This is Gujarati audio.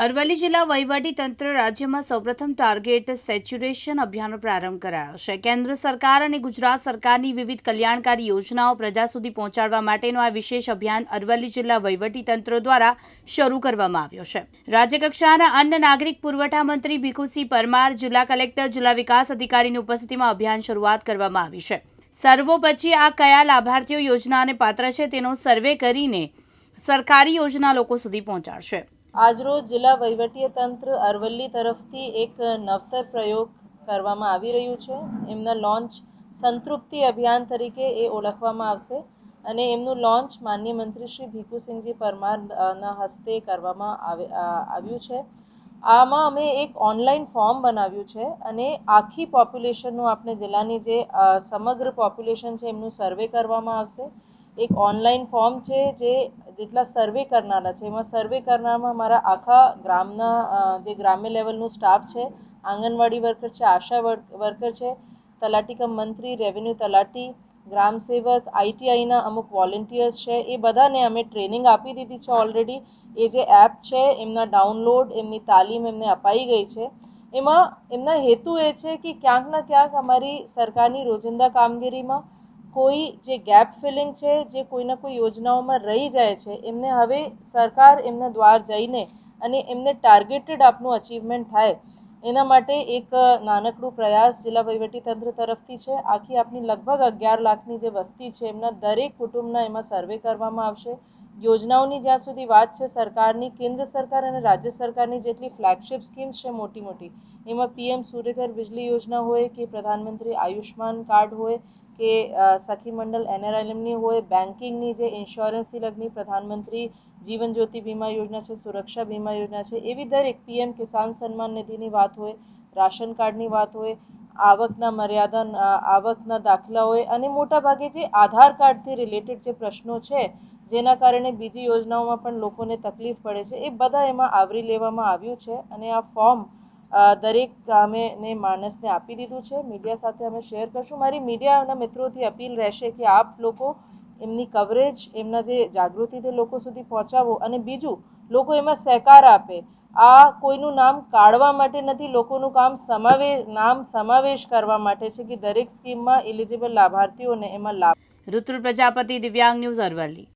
અરવલ્લી જિલ્લા વહીવટી તંત્ર રાજ્યમાં સૌપ્રથમ ટાર્ગેટ સેચ્યુરેશન અભિયાનનો પ્રારંભ કરાયો છે. કેન્દ્ર સરકાર અને ગુજરાત સરકારની વિવિધ કલ્યાણકારી યોજનાઓ પ્રજા સુધી પહોંચાડવા માટેનો આ વિશેષ અભિયાન અરવલ્લી જિલ્લા વહીવટી તંત્ર દ્વારા શરૂ કરવામાં આવ્યો છે. રાજ્યકક્ષાના અન્ન નાગરિક પુરવઠા મંત્રી ભીખુસિંહ પરમાર, જિલ્લા કલેક્ટર, જિલ્લા વિકાસ અધિકારીની ઉપસ્થિતિમાં અભિયાન શરૂઆત કરવામાં આવી છે. સર્વો પછી આ કયા લાભાર્થીઓ યોજનાને પાત્ર છે તેનો સર્વે કરીને સરકારી યોજના લોકો સુધી પહોંચાડશે. આજરોજ જિલ્લા વહીવટીય તંત્ર અરવલ્લી તરફથી એક નવતર પ્રયોગ કરવામાં આવી રહ્યું છે. એમના લોન્ચ સંતૃપ્તિ અભિયાન તરીકે એ ઓળખવામાં આવશે અને એમનું લોન્ચ માન્ય મંત્રી શ્રી ભીખુસિંહજી પરમારના હસ્તે કરવામાં આવે આવ્યું છે. આમાં અમે એક ઓનલાઈન ફોર્મ બનાવ્યું છે અને આખી પોપ્યુલેશનનું આપણે જિલ્લાની જે સમગ્ર પોપ્યુલેશન છે એમનું સર્વે કરવામાં આવશે. એક ઓનલાઈન ફોર્મ છે જે જેટલા સર્વે કરનારા છે, એમાં સર્વે કરનારમાં મારા આખા ગ્રામના જે ગ્રામ્ય લેવલનું સ્ટાફ છે, આંગણવાડી વર્કર છે, આશા વર્ક- વર્કર છે, તલાટી કમ મંત્રી રેવન્યુ તલાટી, ગ્રામ સેવક આઈટીઆઈના અમુક વોલેન્ટિયર્સ છે, એ બધાને અમે ટ્રેનિંગ આપી દીધી છે ઓલરેડી એ જે એપ છે, એમના ડાઉનલોડ એમની તાલીમ એમને અપાઈ ગઈ છે. એમાં, એમના હેતુ એ છે કે ક્યાંક ના ક્યાંક અમારી સરકારની રોજિંદા કામગીરીમાં કોઈ જે ગેપ ફિલિંગ છે, જે કોઈના કોઈ યોજનાઓમાં રહી જાય છે, એમને હવે સરકાર એમના દ્વાર જઈને અને એમને ટાર્ગેટેડ આપનું અચીવમેન્ટ થાય. એના માટે એક નાનકડું પ્રયાસ જિલ્લા વહીવટીતંત્ર તરફથી છે. આખી આપની લગભગ અગિયાર લાખની જે વસ્તી છે, એમના દરેક કુટુંબના એમાં સર્વે કરવામાં આવશે. યોજનાઓની જ્યાં સુધી વાત છે, સરકારની, કેન્દ્ર સરકાર અને રાજ્ય સરકારની જેટલી ફ્લેગશિપ સ્કીમ્સ છે મોટી મોટી, એમાં પીએમ સૂર્યઘર વીજળી યોજના હોય કે પ્રધાનમંત્રી આયુષ્માન કાર્ડ હોય કે સખી મંડળ એનઆરએલએમની હોય બેન્કિંગની જે ઇન્સ્યોરન્સથી લગની પ્રધાનમંત્રી જીવન જ્યોતિ વીમા યોજના છે, સુરક્ષા વીમા યોજના છે, એવી દરેક પીએમ કિસાન સન્માન નિધિની વાત હોય, રાશન કાર્ડની વાત હોય, આવકના મર્યાદા આવકના દાખલા હોય અને મોટાભાગે જે આધાર કાર્ડથી રિલેટેડ જે પ્રશ્નો છે જેના કારણે બીજી યોજનાઓમાં પણ લોકોને તકલીફ પડે છે. એ બધા એમાં આવરી લેવામાં આવ્યું છે અને આ ફોર્મ દરેક કામે ને માણસને આપી દીધું છે. મીડિયા સાથે અમે શેર કરશું. મારી મીડિયાના મિત્રોથી અપીલ રહેશે કે આપ લોકો એમની કવરેજ, એમના જે જાગૃતિ તે લોકો સુધી પહોંચાવો અને બીજું, લોકો એમાં સહકાર આપે. આ કોઈનું નામ કાઢવા માટે નથી, લોકોનું કામ સમાવે, નામ સમાવેશ કરવા માટે છે કે દરેક સ્કીમમાં એલિજિબલ લાભાર્થીઓને એમાં લાભ ઋતુલ પ્રજાપતિ, દિવ્યાંગ ન્યૂઝ અરવલ્લી.